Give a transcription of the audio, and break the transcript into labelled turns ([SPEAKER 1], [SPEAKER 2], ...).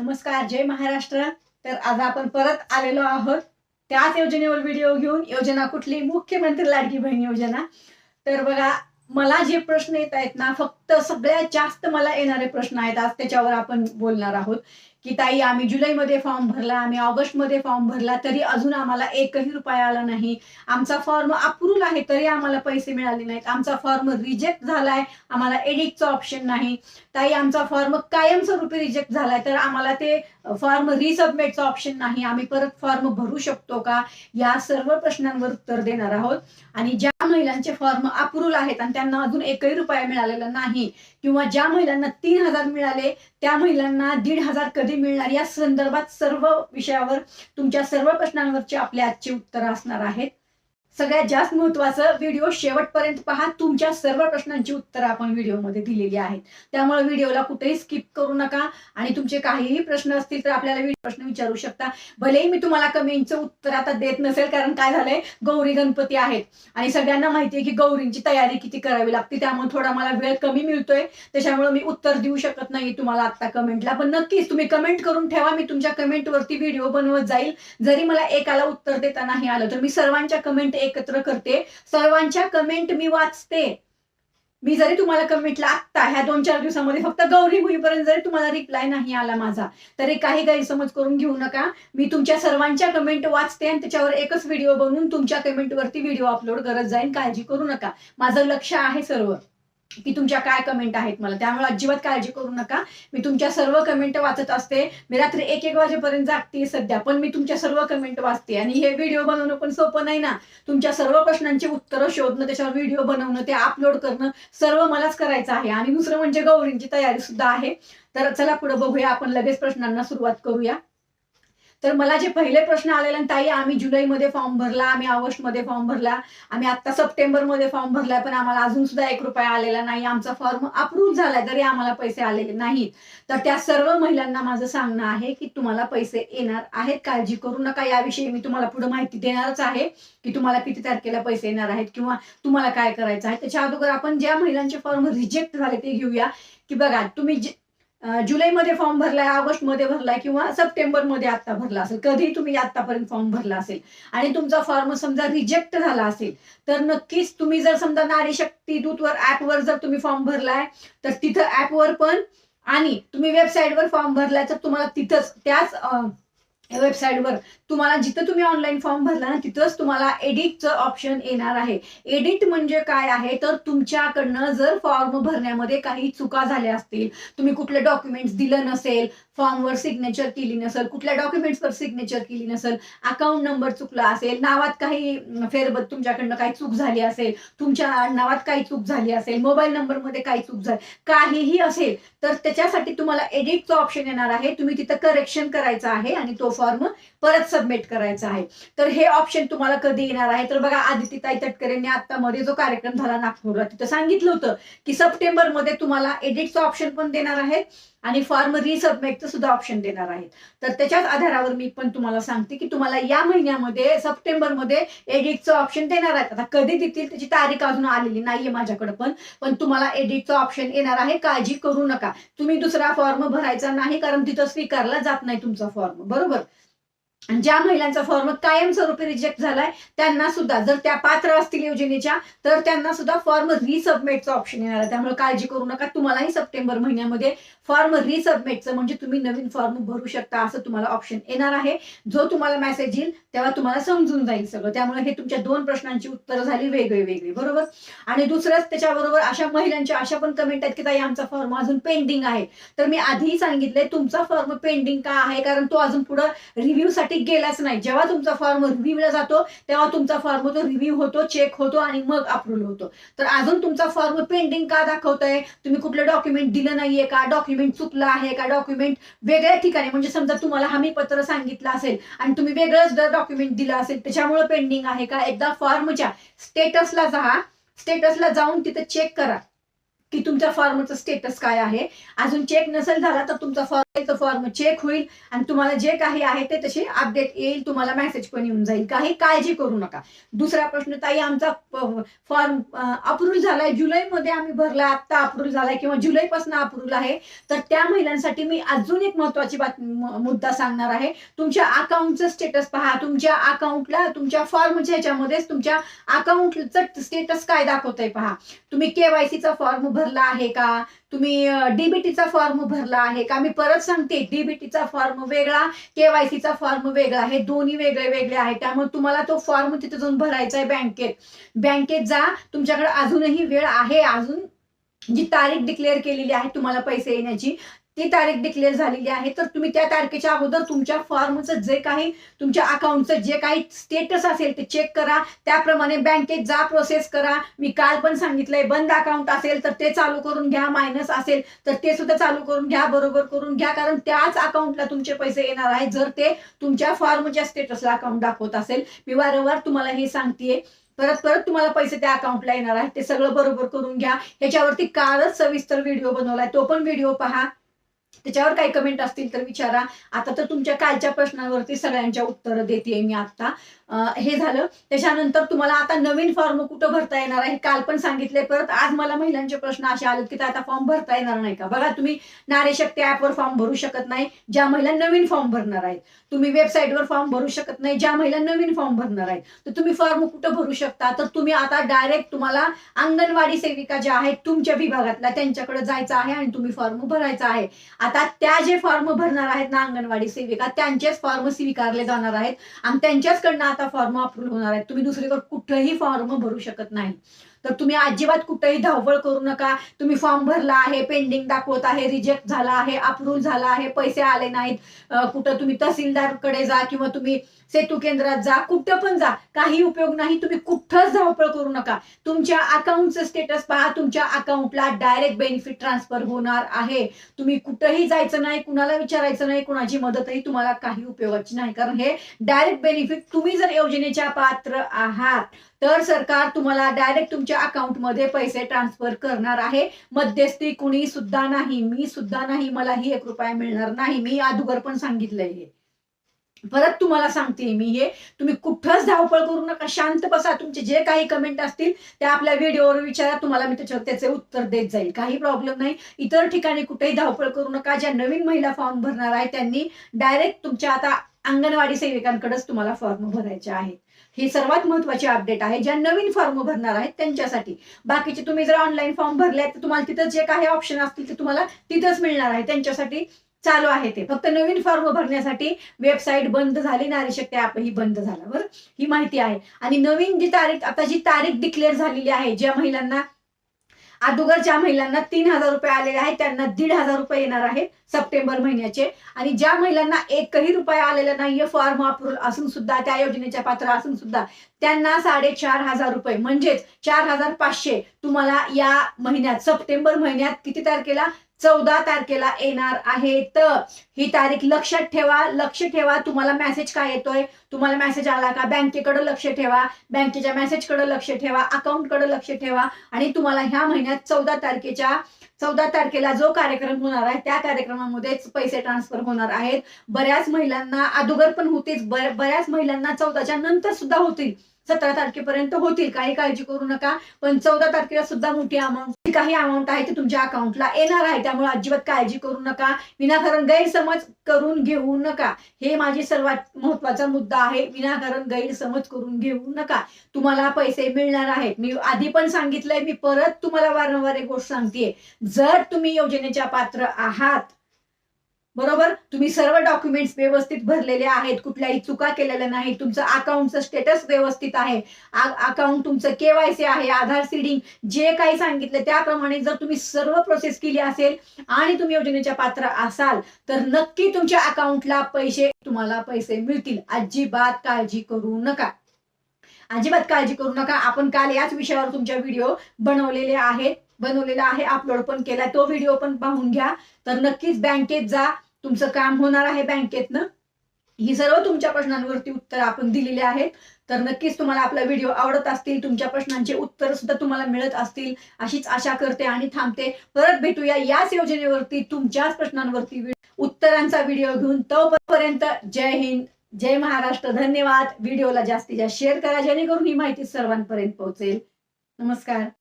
[SPEAKER 1] नमस्कार जय महाराष्ट्र. तर आज आपण परत आलेलो आहोत. त्याच योजनेवर व्हिडिओ घेऊन. योजना कुठली? मुख्यमंत्री लाडकी बहीण योजना. तर बघा मला जे प्रश्न येत आहेत ना फक्त सगळ्यात जास्त मला येणारे प्रश्न आहेत. आज त्याच्यावर आपण बोलणार आहोत की ताई आम्ही जुलैमध्ये फॉर्म भरला आम्ही ऑगस्टमध्ये फॉर्म भरला तरी अजून आम्हाला एकही रुपया आला नाही. आमचा फॉर्म अप्रूव्ह आहे तरी आम्हाला पैसे मिळाले नाहीत. आमचा फॉर्म रिजेक्ट झालाय आम्हाला एडिटचं ऑप्शन नाही. ताई आमचा फॉर्म कायमस्वरूपी रिजेक्ट झालाय तर आम्हाला ते फॉर्म रिसबमिटचं ऑप्शन नाही. आम्ही परत फॉर्म भरू शकतो का? या सर्व प्रश्नांवर उत्तर देणार आहोत. आणि ज्या महिलांचे फॉर्म अप्रूव्ह आहेत आणि त्यांना अजून एकही रुपया मिळालेला नाही. किंवा ज्या महिलांना तीन हजार मिळाले त्या महिलांना दीड हजार कधी मिळणार? या संदर्भात सर्व विषयावर तुमच्या सर्व प्रश्नांवरचे आपले आजचे उत्तरं असणार आहेत. सगळ्यात जास्त महत्वाचं व्हिडिओ शेवटपर्यंत पहा. तुमच्या सर्व प्रश्नांची उत्तरं आपण व्हिडिओमध्ये दिलेली आहेत. त्यामुळे व्हिडिओला कुठेही स्किप करू नका. आणि तुमचे काहीही प्रश्न असतील तर आपल्याला प्रश्न विचारू शकता. भलेही मी तुम्हाला कमेंटचं उत्तर आता देत नसेल कारण काय झालंय? गौरी गणपती आहेत. आणि सगळ्यांना माहिती आहे की गौरींची तयारी किती करावी लागते. त्यामुळे थोडा मला वेळ कमी मिळतोय. त्याच्यामुळे मी उत्तर देऊ शकत नाही तुम्हाला आता कमेंटला. पण नक्कीच तुम्ही कमेंट करून ठेवा. मी तुमच्या कमेंटवरती व्हिडिओ बनवत जाईल. जरी मला एकाला उत्तर देता नाही आलं तर मी सर्वांच्या कमेंट एकत्र करते. सर्वांच्या कमेंट मी वाचते. मी जरी तुम्हाला कमेंटला आत्ता ह्या दोन चार दिवसामध्ये फक्त गौरी होईपर्यंत जरी तुम्हाला रिप्लाय नाही आला माझा तरी काही गैरसमज करून घेऊ नका. मी तुमच्या सर्वांच्या कमेंट वाचते आणि त्याच्यावर एकच व्हिडिओ बनवून तुमच्या कमेंटवरती व्हिडिओ अपलोड करत जाईन. काळजी करू नका. माझं लक्ष आहे सर्व. की तुमच्या काय कमेंट आहेत मला. त्यामुळे अजिबात काळजी करू नका. मी तुमच्या सर्व कमेंट वाचत असते. मी रात्री एक एक वाजेपर्यंत जागते सध्या पण मी तुमच्या सर्व कमेंट वाचते. आणि हे व्हिडिओ बनवणं पण सोपं नाही ना. तुमच्या सर्व प्रश्नांची उत्तरं शोधणं त्याच्यावर व्हिडिओ बनवणं ते अपलोड करणं सर्व मलाच करायचं आहे. आणि दुसरं म्हणजे गौरींची तयारी सुद्धा आहे. तर चला पुढे बघूया आपण लगेच प्रश्नांना सुरुवात करूया. तर मला जे पहिले प्रश्न आलेले ताई आम्ही जुलैमध्ये फॉर्म भरला आम्ही ऑगस्टमध्ये फॉर्म भरला आम्ही आता सप्टेंबरमध्ये फॉर्म भरला पण आम्हाला अजून सुद्धा एक रुपया आलेला नाही. आमचा फॉर्म अप्रूव्ह झालाय तरी आम्हाला पैसे आलेले नाहीत. तर त्या सर्व महिलांना माझं सांगणं आहे की तुम्हाला पैसे येणार आहेत. काळजी करू नका. याविषयी मी तुम्हाला पुढे माहिती देणारच आहे की तुम्हाला किती तारखेला पैसे येणार आहेत किंवा तुम्हाला काय करायचं आहे. त्याच्या अगोदर आपण ज्या महिलांचे फॉर्म रिजेक्ट झाले ते घेऊया. की बघा तुम्ही जुलैमध्ये फॉर्म भरलाय ऑगस्टमध्ये भरलाय किंवा सप्टेंबरमध्ये आता भरला असेल. कधी तुम्ही आतापर्यंत फॉर्म भरला असेल आणि तुमचा फॉर्म समजा रिजेक्ट झाला असेल तर नक्कीच तुम्ही जर समजा नारी शक्ती दूतवर ऍपवर जर तुम्ही फॉर्म भरलाय तर तिथं ऍपवर पण आणि तुम्ही वेबसाईटवर फॉर्म भरलाय तर तुम्हाला तिथंच त्याच वेबसाईटवर तुम्हाला जिथं तुम्ही ऑनलाईन फॉर्म भरला ना तिथंच तुम्हाला एडिटचं ऑप्शन येणार आहे. एडिट म्हणजे काय आहे? तर तुमच्याकडनं जर फॉर्म भरण्यामध्ये काही चुका झाल्या असतील तुम्ही कुठले डॉक्युमेंट्स दिलं नसेल फॉर्मवर सिग्नेचर केली नसेल कुठल्या डॉक्युमेंट्सवर सिग्नेचर केली नसेल अकाउंट नंबर चुकला असेल नावात काही फेरबद तुमच्याकडनं काही चूक झाली असेल तुमच्या नावात काही चूक झाली असेल मोबाईल नंबरमध्ये काही चूक झाली काहीही असेल तर त्याच्यासाठी तुम्हाला एडिटचं ऑप्शन येणार आहे. तुम्ही तिथं करेक्शन करायचं आहे आणि तो फॉर्म परत सबमिट करायचा आहे. तर हे ऑप्शन तुम्हाला कधी येणार आहे? तर बघा आदिती ताई तटकरे यांनी आता मध्ये जो कार्यक्रम झाला नागपूरला तिथं सांगितलं होतं की सप्टेंबरमध्ये तुम्हाला एडिटचं ऑप्शन पण देणार आहेत. आणि फॉर्म रिसबमिटचं सुद्धा ऑप्शन देणार आहेत. तर त्याच्याच आधारावर मी पण तुम्हाला सांगते की तुम्हाला या महिन्यामध्ये सप्टेंबरमध्ये एडिटचं ऑप्शन देणार आहेत. आता कधी देतील त्याची तारीख अजून आलेली नाहीये माझ्याकडे पण पण तुम्हाला एडिटचं ऑप्शन येणार आहे. काळजी करू नका. तुम्ही दुसरा फॉर्म भरायचा नाही कारण तिथं स्वीकारला जात नाही तुमचा फॉर्म बरोबर? आणि ज्या महिलांचा फॉर्म कायमस्वरूपी रिजेक्ट झालाय त्यांना सुद्धा जर त्या पात्र असतील योजनेच्या तर त्यांना सुद्धा फॉर्म रिसबमिटचं ऑप्शन येणार आहे. त्यामुळे काळजी करू नका. तुम्हालाही सप्टेंबर महिन्यामध्ये फॉर्म रिसबमिटचं म्हणजे तुम्ही नवीन फॉर्म भरू शकता असं तुम्हाला ऑप्शन येणार आहे. जो तुम्हाला मेसेज येईल तेव्हा तुम्हाला समजून जाईल सगळं. त्यामुळे हे तुमच्या दोन प्रश्नांची उत्तरं झाली वेगळी वेगळी बरोबर? आणि दुसरंच त्याच्याबरोबर अशा महिलांच्या अशा पण कमेंट आहेत की ताई आमचा फॉर्म अजून पेंडिंग आहे. तर मी आधीही सांगितलंय तुमचा फॉर्म पेंडिंग का आहे? कारण तो अजून पुढे रिव्ह्यू साठी गेलाच नाही. जेव्हा तुमचा फॉर्म रिव्ह्यूला जातो तेव्हा तुमचा फॉर्म तो रिव्ह्यू होतो चेक होतो आणि मग अप्रूव्ह होतो. तर अजून तुमचा फॉर्म पेंडिंग का दाखवतोय? तुम्ही कुठलं डॉक्युमेंट दिलं नाहीये का? डॉक्युमेंट चुकलं आहे का? डॉक्युमेंट वेगळ्या ठिकाणी म्हणजे समजा तुम्हाला हमी पत्र सांगितलं असेल आणि तुम्ही वेगळंच जर डॉक्युमेंट दिलं असेल त्याच्यामुळे पेंडिंग आहे का? एकदा फॉर्मच्या स्टेटसला जा. स्टेटसला जाऊन तिथं चेक करा की तुमच्या फॉर्मचं स्टेटस काय आहे. अजून चेक नसेल झाला तर तुमचा फॉर्म तो फॉर्म चेक होईल आणि तुम्हाला जे काही आहे ते तसे अपडेट येईल. तुम्हाला मेसेज पण येऊन जाईल. काही काळजी करू नका. दुसरा प्रश्न ताई आमचा फॉर्म अप्रूव्ह झालाय. जुलैमध्ये आम्ही भरला आता अप्रूव्ह झालाय किंवा जुलैपासून अप्रूव्ह आहे. तर त्या महिलांसाठी मी अजून एक महत्वाची बात मुद्दा सांगणार आहे. तुमच्या अकाउंटचं स्टेटस पहा. तुमच्या अकाउंटला तुमच्या फॉर्मच्या ह्याच्यामध्येच तुमच्या अकाउंटचं स्टेटस काय दाखवतंय पहा. तुम्ही केवायसीचा फॉर्म भरला आहे का? तुम्ही डीबीटीचा फॉर्म भरला आहे का? मी परत सांगते डीबीटीचा फॉर्म वेगळा केवायसीचा फॉर्म वेगळा हे दोन्ही वेगळे वेगळे आहे त्यामुळे तुम्हाला तो फॉर्म तिथे जाऊन भरायचा आहे बँकेत. बँकेत जा तुमच्याकडे अजूनही वेळ आहे. अजून जी तारीख डिक्लेअर केलेली आहे तुम्हाला पैसे येण्याची ती तारीख डिक्लेअर झालेली आहे. तर तुम्ही त्या तारखेच्या अगोदर तुमच्या फॉर्मचं जे काही तुमच्या अकाउंटचं जे काही स्टेटस असेल ते चेक करा. त्याप्रमाणे बँकेत जा प्रोसेस करा. मी काल पण सांगितलंय बंद अकाउंट असेल तर ते चालू करून घ्या मायनस असेल तर ते सुद्धा चालू करून घ्या बरोबर करून घ्या. कारण त्याच अकाउंटला तुमचे पैसे येणार आहे जर ते तुमच्या फॉर्मच्या स्टेटसला अकाउंट दाखवत असेल. मी वारंवार तुम्हाला हे सांगतेय. परत परत तुम्हाला पैसे त्या अकाउंटला येणार आहेत. ते सगळं बरोबर करून घ्या. ह्याच्यावरती कालच सविस्तर व्हिडिओ बनवलाय. तो पण व्हिडिओ पहा. त्याच्यावर काही कमेंट असतील तर विचारा. आता तर तुमच्या कालच्या प्रश्नांवरती सगळ्यांच्या उत्तरं देते मी आता. हे झालं. त्याच्यानंतर तुम्हाला आता नवीन फॉर्म कुठं भरता येणार आहे काल पण सांगितले परत. आज मला महिलांचे प्रश्न असे आले की आता फॉर्म भरता येणार नाही का? बघा तुम्ही नारेशक्ती ऍपवर फॉर्म भरू शकत नाही ज्या महिला नवीन फॉर्म भरणार आहेत. तुम्ही वेबसाईटवर फॉर्म भरू शकत नाही ज्या महिला नवीन फॉर्म भरणार आहेत. तर तुम्ही फॉर्म कुठं भरू शकता? तर तुम्ही आता डायरेक्ट तुम्हाला अंगणवाडी सेविका ज्या आहेत तुमच्या विभागातल्या त्यांच्याकडे जायचं आहे आणि तुम्ही फॉर्म भरायचा आहे. आता त्या जे फॉर्म भरणार आहेत ना अंगणवाडी सेविका त्यांचेच फॉर्म स्वीकारले जाणार आहेत. आणि त्यांच्याचकडनं आता फॉर्म अप्रूव्ह होणार आहेत. तुम्ही दुसरीकडे कुठंही फॉर्म भरू शकत नाही. तर तुम्ही अजिबात कुठेही धावपळ करू नका. तुम्ही फॉर्म भरला आहे पेंडिंग दाखवत आहे रिजेक्ट झाला आहे अप्रूव्ह झाला आहे पैसे आले नाहीत. कुठं तुम्ही तहसीलदारकडे जा किंवा तुम्ही सेतू केंद्रात जा कुठं पण जा. काही उपयोग नाही तुम्ही कुठंच धावपळ करू नका. तुमच्या अकाउंटचं स्टेटस पहा तुमच्या अकाउंटला डायरेक्ट बेनिफिट ट्रान्सफर होणार आहे. तुम्ही कुठंही जायचं नाही कुणाला विचारायचं नाही कुणाची मदतही तुम्हाला काही उपयोगाची नाही. कारण हे डायरेक्ट बेनिफिट तुम्ही जर योजनेच्या पात्र आहात तर सरकार तुम्हाला डायरेक्ट तुमच्या अकाउंटमध्ये पैसे ट्रान्सफर करणार आहे. मध्यस्थी कुणी सुद्धा नाही मी सुद्धा नाही मलाही एक रुपया मिळणार नाही. मी अगोदर पण सांगितलंय हे. परत तुम्हाला सांगते मी हे. तुम्ही कुठंच धावपळ करू नका. शांत बसा. तुमचे जे काही कमेंट असतील ते आपल्या व्हिडिओवर विचारा. तुम्हाला मी त्याच्यावर त्याचे उत्तर देत जाईल. काही प्रॉब्लेम नाही. इतर ठिकाणी कुठेही धावपळ करू नका. ज्या नवीन महिला फॉर्म भरणार आहे त्यांनी डायरेक्ट तुमच्या आता अंगणवाडी सेविकांकडेच तुम्हाला फॉर्म भरायचे आहेत. ही सर्वात महत्वाची अपडेट आहे. ज्या नवीन फॉर्म भरणार आहेत त्यांच्यासाठी. बाकीचे तुम्ही जर ऑनलाईन फॉर्म भरले तर तुम्हाला तिथं जे काही ऑप्शन असतील ते तुम्हाला तिथंच मिळणार आहे. त्यांच्यासाठी चालू आहे ते. फक्त नवीन फॉर्म भरण्यासाठी वेबसाईट बंद झाली नारी शक्ती ऍपही बंद झाला बरं ही माहिती आहे. आणि नवीन जी तारीख आता जी तारीख डिक्लेअर झालेली आहे ज्या महिलांना अगोदर ज्या महिलांना तीन हजार रुपये आलेले आहेत. त्यांना दीड हजार रुपये येणार आहेत सप्टेंबर महिन्याचे. आणि ज्या महिलांना एकही रुपये आलेला नाहीये फॉर्म अप्रूव्ह असून सुद्धा त्या योजनेच्या पात्र असून सुद्धा त्यांना साडेचार हजार रुपये. म्हणजेच चार हजार पाचशे. तुम्हाला या महिन्यात सप्टेंबर महिन्यात किती तारखेला? चौदा तारखेला येणार आहे तर ही तारीख लक्षात ठेवा लक्ष ठेवा. तुम्हाला मेसेज काय येतोय? तुम्हाला मेसेज आला का? बँकेकडे लक्ष ठेवा. बँकेच्या मेसेजकडे लक्ष ठेवा. अकाउंटकडे लक्ष ठेवा. आणि तुम्हाला ह्या महिन्यात चौदा तारखेच्या चौदा तारखेला जो कार्यक्रम होणार आहे त्या कार्यक्रमामध्येच पैसे ट्रान्सफर होणार आहेत. बऱ्याच महिलांना अगोदर पण होतीच. बऱ्याच महिलांना चौदाच्या नंतर सुद्धा होतील. सतरा तारखेपर्यंत होतील. काही काळजी करू नका. पण चौदा तारखेला सुद्धा मोठी अमाऊंट काही अमाऊंट आहे ते तुमच्या अकाउंटला येणार आहे. त्यामुळे अजिबात काळजी करू नका. विनाकारण गैरसमज करून घेऊ नका. हे माझी सर्वात महत्त्वाचा मुद्दा आहे. विनाकारण गैरसमज करून घेऊ नका. तुम्हाला पैसे मिळणार आहेत. मी आधी पण सांगितलंय. मी परत तुम्हाला वारंवार एक गोष्ट सांगतेय. जर तुम्ही योजनेच्या पात्र आहात बरोबर? तुम्ही सर्व डॉक्युमेंट्स व्यवस्थित भरलेले आहेत. कुठल्याही चुका केलेल्या नाही तुमचं अकाउंटचं स्टेटस व्यवस्थित आहे. अकाउंट तुमचं केवायसी आहे आधार सीडिंग जे काही सांगितलं त्याप्रमाणे जर तुम्ही सर्व प्रोसेस केली असेल आणि तुम्ही योजनेच्या पात्र असाल तर नक्की तुमच्या अकाउंटला पैसे तुम्हाला पैसे मिळतील. अजिबात काळजी करू नका. अजिबात काळजी करू नका. आपण काल याच विषयावर तुमच्या व्हिडिओ बनवलेले आहेत. बनवलेला आहे अपलोड पण केला. तो व्हिडिओ पण पाहून घ्या. तर नक्कीच बँकेत जा. तुमचं काम होणार आहे बँकेतनं ही सर्व तुमच्या प्रश्नांवरती उत्तर आपण दिलेली आहेत. तर नक्कीच तुम्हाला आपला व्हिडिओ आवडत असतील तुमच्या प्रश्नांचे उत्तर सुद्धा तुम्हाला मिळत असतील अशीच आशा करते आणि थांबते. परत भेटूया याच योजनेवरती तुमच्याच प्रश्नांवरती उत्तरांचा व्हिडिओ घेऊन. तोपर्यंत जय हिंद जय महाराष्ट्र. धन्यवाद. व्हिडिओला जास्तीत जास्त शेअर करा जेणेकरून ही माहिती सर्वांपर्यंत पोहोचेल. नमस्कार.